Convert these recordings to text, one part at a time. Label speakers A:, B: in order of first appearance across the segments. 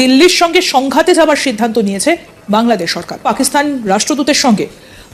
A: দিল্লির সঙ্গে সংঘাতে যাবার সিদ্ধান্ত নিয়েছে বাংলাদেশ সরকার। পাকিস্তান রাষ্ট্রদূতের সঙ্গে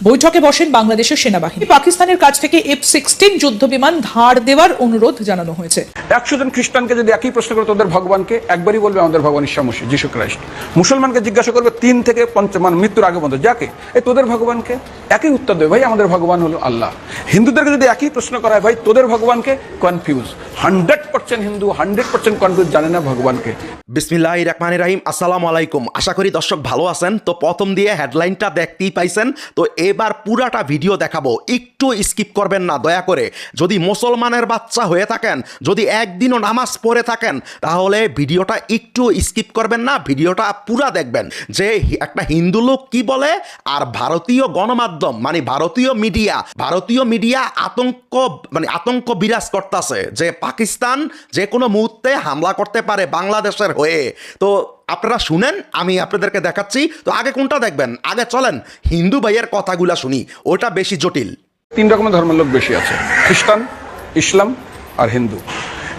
A: বৈঠকে বসেন বাংলাদেশের সেনাবাহিনী। পাকিস্তানের কাছ থেকে এফ সিক্সটিন যুদ্ধ বিমান ধার দেওয়ার অনুরোধ জানানো হয়েছে।
B: একশো জন খ্রিস্টানকে যদি একই প্রশ্ন করে তোদের ভগবানকে একবারই বলবে আমাদের ভগবান ঈশ্বর মসিহ যিশু খ্রাইস্ট। মুসলমানকে জিজ্ঞাসা করবে তিন থেকে পঞ্চ মানে মৃত্যুর আগে পর্যন্ত। যাকে? এই তোদের ভগবানকে? একই উত্তর দেবে ভাই আমাদের ভগবান হলো আল্লাহ। হিন্দুদেরকে যদি একই প্রশ্ন করা হয় ভাই তোদের ভগবানকে? Confuse hundred percent Hindu hundred percent confuse জানে না ভগবানকে।
C: বিসমিল্লাহ রহমান রাহিম আসসালামু আলাইকুম। আশা করি দর্শক ভালো আছেন। তো প্রথম দিয়ে হেডলাইনটা দেখতেই পাইছেন। তো এবার পুরাটা ভিডিও দেখাবো। একটু স্কিপ করবেন না, দয়া করে। যদি মুসলমানের বাচ্চা হয়ে থাকেন, যদি একদিনও নামাজ পড়ে থাকেন, তাহলে ভিডিওটা একটু স্কিপ করবেন না, ভিডিওটা পুরা দেখবেন। যে একটা হিন্দু লোক কি বলে? আর ভারতীয় গণমাধ্যম মানে ভারতীয় মিডিয়া ভারতীয় মিডিয়া আতঙ্ক মানে আতঙ্ক বিরাজ করতেছে যে পাকিস্তান যে কোনো মুহূর্তে হামলা করতে পারে বাংলাদেশের হয়ে। তো আপনারা শুনেন, আমি আপনাদেরকে দেখাচ্ছি। তো আগে কোনটা দেখবেন? আগে চলেন, হিন্দু ভাইয়ের কথাগুলা শুনি। ওটা বেশি জটিল।
B: তিন রকমের ধর্মের লোক বেশি আছে। খ্রিস্টান, ইসলাম আর হিন্দু।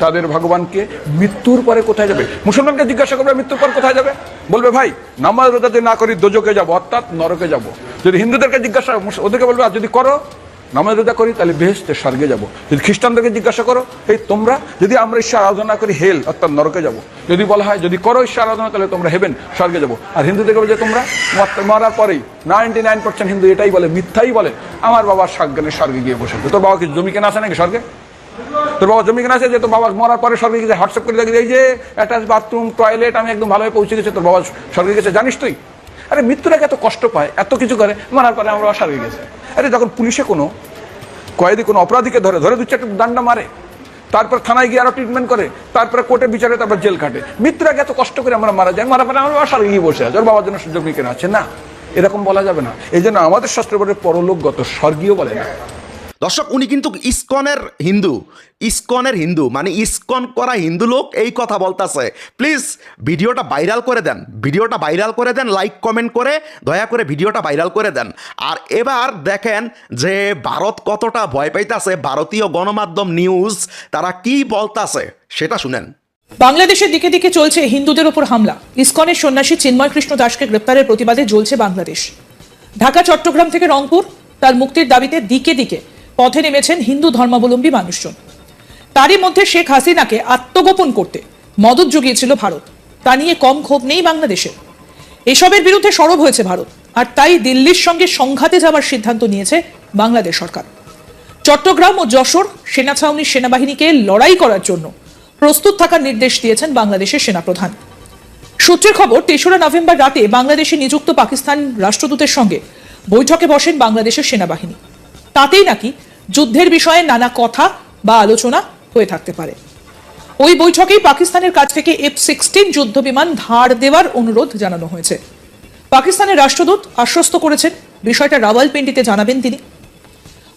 B: তাদের ভগবানকে মৃত্যুর পরে কোথায় যাবে? মুসলমানকে জিজ্ঞাসা করবে, মৃত্যুর পর কোথায় যাবে? বলবে, ভাই, নামাজ রোজা যদি না করি দোজকে যাব, অর্থাৎ নরকে যাব। যদি হিন্দুদেরকে জিজ্ঞাসা ওদেরকে বলবে, আর যদি করো, নামাজ রোজা করি, তাহলে বেহেস্তে স্বর্গে যাব। যদি খ্রিস্টানদেরকে জিজ্ঞাসা করো, এই তোমরা, যদি আমরা ঈশ্বর আরাধনা করি, হেল, অর্থাৎ নরকে যাব। যদি বলা হয়, যদি করো ঈশ্বর আরাধনা, তাহলে তোমরা হেবেন, স্বর্গে যাব। আর হিন্দুদেরকে বলে তোমরা মর- মরার পরেই নাইনটি নাইন পার্সেন্ট হিন্দু এটাই বলে, মিথ্যাই বলে, আমার বাবা স্বর্গে স্বর্গে গিয়ে বসে তোর বাবা কি জমি কেনা আছে নাকি স্বর্গে? তোর বাবা জমি কেনা আছে যে তোর বাবা মরার পরে স্বর্গে গেছে হোয়াটসঅ্যাপ করে দেখি এই যে অ্যাটাচ বাথরুম, টয়লেট, আমি একদম ভালোভাবে পৌঁছে গেছে তোর বাবা স্বর্গে গেছে। জানিস তুই? আরে মৃত্যুর এত কষ্ট পায়, এত কিছু করে, মরার পরে আমার বাবা স্বর্গে গেছে। আরে যখন পুলিশে কোনো, কয়েদি কোনো অপরাধীকে ধরে ধরে দু চারটে দান্ডা মারে, তারপর থানায় গিয়ে আরও ট্রিটমেন্ট করে, তারপরে কোর্টে বিচারে, তারপর জেল কাটে মৃত্যুর এত কষ্ট করে আমরা মারা যাই মারা পরে আমার স্বর্গে গিয়ে বসে আছে। ওর বাবার জন্য জমি কেনা আছে? না। এরকম বলা যাবে না। এই জন্য আমাদের শাস্ত্র পরলোকগত স্বর্গীয় বলে না।
C: দর্শক, উনি কিন্তু ইস্কনের হিন্দু ইস্কনের হিন্দু মানে ইস্কন করা হিন্দু লোক এই কথা বলতাছে। প্লিজ ভিডিওটা ভাইরাল করে দেন, ভিডিওটা ভাইরাল করে দেন লাইক কমেন্ট করে, দয়া করে ভিডিওটা ভাইরাল করে দেন। আর এবার দেখেন যে ভারত কতটা ভয় পাইতাছে, ভারতীয় গণমাধ্যম নিউজ তারা কি বলতাছে, সেটা শুনেন।
A: বাংলাদেশের দিকে দিকে চলছে হিন্দুদের ওপর হামলা। ইস্কনের সন্ন্যাসী চিন্ময় কৃষ্ণ দাসকে গ্রেপ্তারের প্রতিবাদে জ্বলছে বাংলাদেশ। ঢাকা, চট্টগ্রাম থেকে রংপুর, তার মুক্তির দাবিতে দিকে দিকে পথে নেমেছেন হিন্দু ধর্মাবলম্বী মানুষজন। তারই মধ্যে শেখ হাসিনাকে আত্মগোপন করতে মদত জুগিয়েছিল ভারত। তা নিয়ে কম ক্ষোভ নেই বাংলাদেশের এসবের বিরুদ্ধে সরব হয়েছে ভারত, আর তাই দিল্লির সঙ্গে সংঘাতে যাওয়ার সিদ্ধান্ত নিয়েছে বাংলাদেশ সরকার। চট্টগ্রাম ও যশোর সেনা ছাউনির সেনাবাহিনীকে লড়াই করার জন্য প্রস্তুত থাকার নির্দেশ দিয়েছেন বাংলাদেশের সেনাপ্রধান। সূত্রের খবর, তেসরা নভেম্বর রাতে বাংলাদেশে নিযুক্ত পাকিস্তান রাষ্ট্রদূতের সঙ্গে বৈঠকে বসেন বাংলাদেশের সেনাবাহিনী। তাতেই নাকি যুদ্ধের বিষয়ে নানা কথা বা আলোচনা হয়ে থাকতে পারে। ওই বৈঠকেই পাকিস্তানের কাছ থেকে এফ সিক্সটিন যুদ্ধ বিমান ধার দেওয়ার অনুরোধ জানানো হয়েছে। পাকিস্তানের রাষ্ট্রদূত আশ্বস্ত করেছেন, বিষয়টা রাওয়ালপিন্ডিতে জানাবেন তিনি।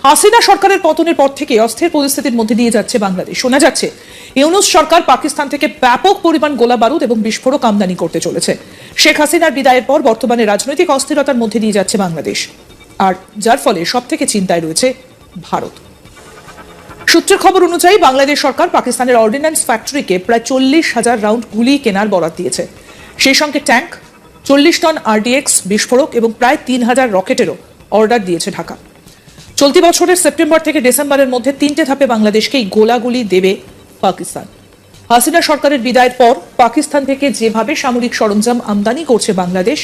A: হাসিনা সরকারের পতনের পর থেকে অস্থির পরিস্থিতির মধ্যে দিয়ে যাচ্ছে বাংলাদেশ। শোনা যাচ্ছে, ইউনুস সরকার পাকিস্তান থেকে ব্যাপক পরিমাণ গোলা বারুদ এবং বিস্ফোরক আমদানি করতে চলেছে। শেখ হাসিনার বিদায়ের পর বর্তমানে রাজনৈতিক অস্থিরতার মধ্যে দিয়ে যাচ্ছে বাংলাদেশ। আর যার ফলে সব থেকে চিন্তায় রয়েছে ভারত। সূত্রের খবর অনুযায়ী বাংলাদেশ সরকার পাকিস্তানের অর্ডিন্যান্স ফ্যাক্টরিকে প্রায় চল্লিশ হাজার রাউন্ড গুলি কেনার বরাদ দিয়েছে। সেই সঙ্গে ট্যাঙ্ক, চল্লিশ টন আরডিএক্স, বিস্ফোরক এবং প্রায় তিন হাজার রকেটেরও অর্ডার দিয়েছে ঢাকা। চলতি বছরের সেপ্টেম্বর থেকে ডিসেম্বরের মধ্যে তিনটে ধাপে বাংলাদেশকে এই গোলাগুলি দেবে পাকিস্তান। হাসিনা সরকারের বিদায়ের পর পাকিস্তান থেকে যেভাবে সামরিক সরঞ্জাম আমদানি করছে বাংলাদেশ,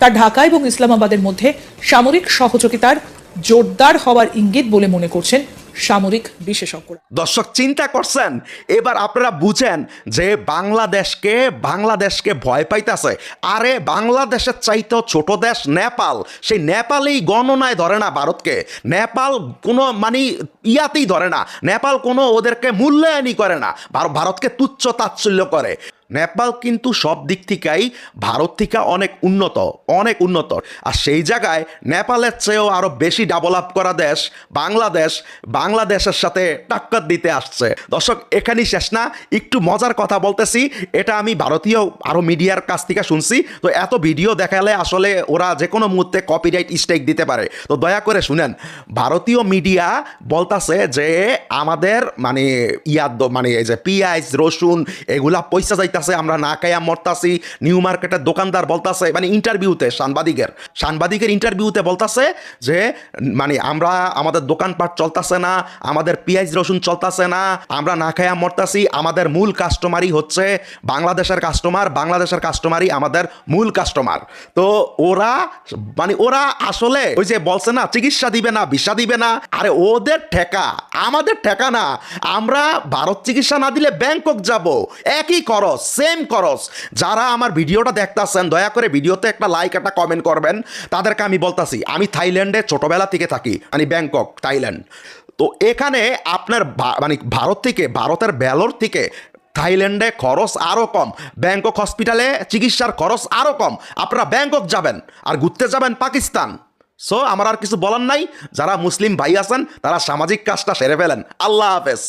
A: তা ঢাকা এবং ইসলামাবাদের মধ্যে সামরিক সহযোগিতার জোরদার হওয়ার ইঙ্গিত বলে মনে করছেন সামরিক বিশেষজ্ঞরা।
C: দর্শক, চিন্তা করছেন? এবার আপনারা বুঝেন যে বাংলাদেশকে বাংলাদেশকে ভয় পাইতেছে। আরে, বাংলাদেশের চাইতেও ছোট দেশ নেপাল। সেই নেপালেই গণনায় ধরে না ভারতকে। নেপাল কোনো মানে ইয়াতেই ধরে না। নেপাল কোনো ওদেরকে মূল্যায়নই করে না। ভার- ভারতকে তুচ্ছ তাচ্ছল্য করে। নেপাল কিন্তু সব দিক থেকেই ভারত থেকে অনেক উন্নত অনেক উন্নত। আর সেই জায়গায় নেপালের চেয়েও আরও বেশি ডেভেলপ করা দেশ বাংলাদেশ, বাংলাদেশের সাথে টাক্কর দিতে আসছে। দর্শক, এখানেই শেষ না, একটু মজার কথা বলতেছি, এটা আমি ভারতীয় আরও মিডিয়ার কাছ থেকে শুনছি। তো এত ভিডিও দেখালে আসলে ওরা যে কোনো মুহূর্তে কপিরাইট স্ট্রাইক দিতে পারে। তো দয়া করে শুনেন, ভারতীয় মিডিয়া বলতাছে যে আমাদের মানে ইয়াদ মানে এই যে পিঁয়াজ, রসুন, এগুলা পয়সা যাইতাছে আমরা না খাইয়া মরতাছি নিউ মার্কেটের দোকানদার বলতাছে মানে ইন্টারভিউতে সাংবাদিকের। সাংবাদিকের ইন্টারভিউতে বলতাছে যে মানে আমরা, আমাদের দোকানপাট চলতাছে না, আমাদের পেঁয়াজ রসুন চলতাছে না, আমরা না খাইয়া মরতাছি, আমাদের মূল কাস্টমারই হচ্ছে বাংলাদেশের কাস্টমার বাংলাদেশের কাস্টমারই আমাদের মূল কাস্টমার তো ওরা মানে ওরা আসলে ওই যে বলছে না, চিকিৎসা দিবে না, ভিসা দিবে না, আরে ওদের ঠেকা, আমাদের ঠেকা না, আমরা ভারত চিকিৎসা না দিলে ব্যাংকক যাব, একই খরচ। সেম খরচ যারা আমার ভিডিওটা দেখতাছেন, দয়া করে ভিডিওতে একটা লাইক একটা কমেন্ট করবেন। তাদেরকে আমি বলতাছি, আমি থাইল্যান্ডে ছোটবেলা থেকে থাকি মানে ব্যাংকক, থাইল্যান্ড। তো এখানে আপনার মানে ভারত থেকে, ভারতের বেলোর থেকে থাইল্যান্ডে খরচ আরও কম, ব্যাংকক হসপিটালে চিকিৎসার খরচ আরও কম। আপনারা ব্যাংকক যাবেন আর ঘুরতে যাবেন পাকিস্তান। সো আমার আর কিছু বলার নাই। যারা মুসলিম ভাই আছেন, তারা সামাজিক কাজটা সেরে ফেলেন। আল্লাহ হাফেজ।